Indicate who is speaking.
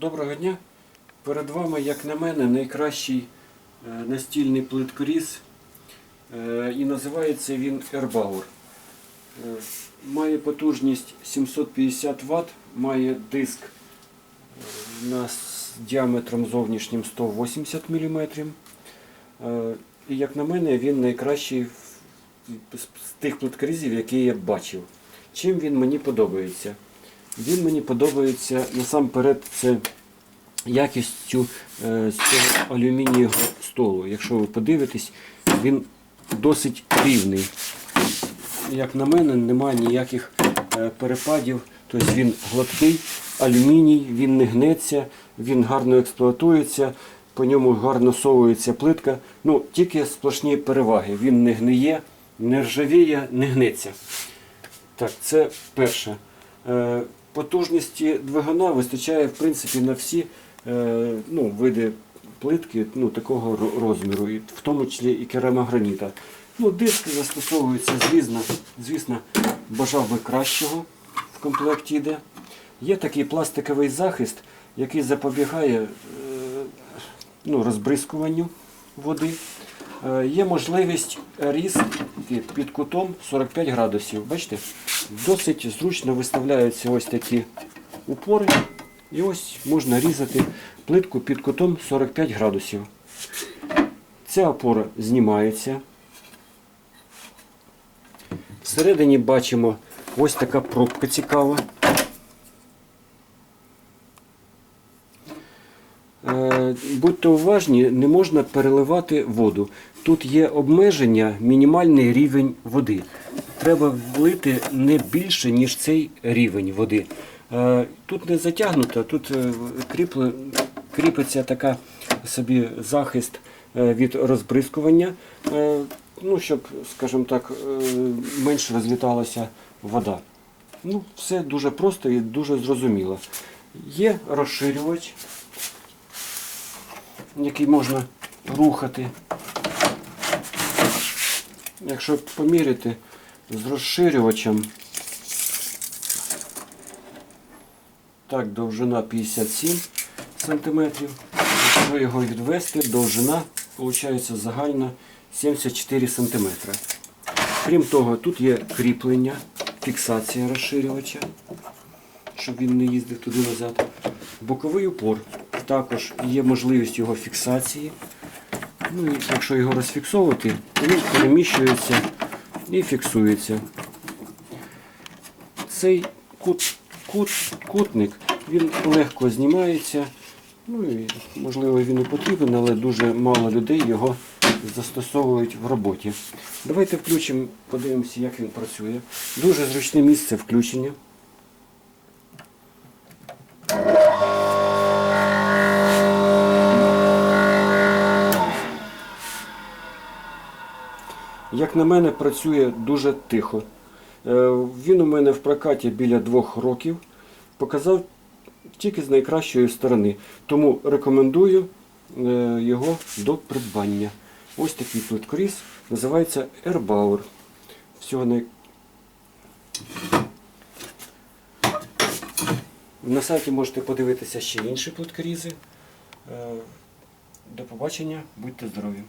Speaker 1: Доброго дня. Перед вами, як на мене, найкращий е, настільний плиткоріз. Е, І називається він Erbauer. Е, Має потужність 750 Вт, має диск с- діаметром зовнішнім 180 мм. І як на мене, він найкращий з з тих плиткорізів, які я бачив. Чим він мені подобається? Він мені подобається насамперед це якістю е, цього алюмінієвого столу. Якщо ви подивитесь, він досить рівний. Як на мене, немає ніяких е, перепадів. Тобто він гладкий, алюміній, він не гнеться, він гарно експлуатується, по ньому гарно совується плитка. Ну, тільки сплошні переваги. Він не гниє, не ржавіє, не гнеться. Так, це перше. Потужності двигуна вистачає в принципі на всі е, ну, види плитки ну, такого розміру, в тому числі і керамограніта. Ну, диск застосовується, звісно, звісно, бажав би кращого в комплекті йде. Є такий пластиковий захист, який запобігає е, ну, розбризкуванню води. Е, Є можливість різки під кутом 45 градусів. Бачите? Досить зручно виставляються ось такі упори. І ось можна різати плитку під кутом 45 градусів. Ця опора знімається. Всередині бачимо ось така пробка цікава. Будьте уважні, не можна переливати воду. Тут є обмеження, мінімальний рівень води. Треба влити не більше, ніж цей рівень води. Е, Тут не затягнуто, тут е, кріпиться така собі захист е, від розбризкування, ну, щоб, скажімо так, менше розліталася вода. Ну, все дуже просто і дуже зрозуміло. Є розширювач який можна рухати. Якщо поміряти з розширювачем, так, довжина 57 см. Якщо його відвести, довжина виходить загально 74 см. Крім того, тут є кріплення, фіксація розширювача, щоб він не їздив туди назад. Боковий упор. Також є можливість його фіксації. Ну, і якщо його розфіксовувати, він переміщується і фіксується. Цей кут, кут, кутник він легко знімається. Ну і можливо він і потрібен, але дуже мало людей його застосовують в роботі. Давайте включимо, подивимося, як він працює. Дуже зручне місце включення. Як на мене, працює дуже тихо. Е, Він у мене в прокаті біля двох років. Показав тільки з найкращої сторони. Тому рекомендую е, його до придбання. Ось такий плиткоріз. Називається Erbauer. Всього най... На сайті можете подивитися ще інші плиткорізи. Е, До побачення, будьте здорові!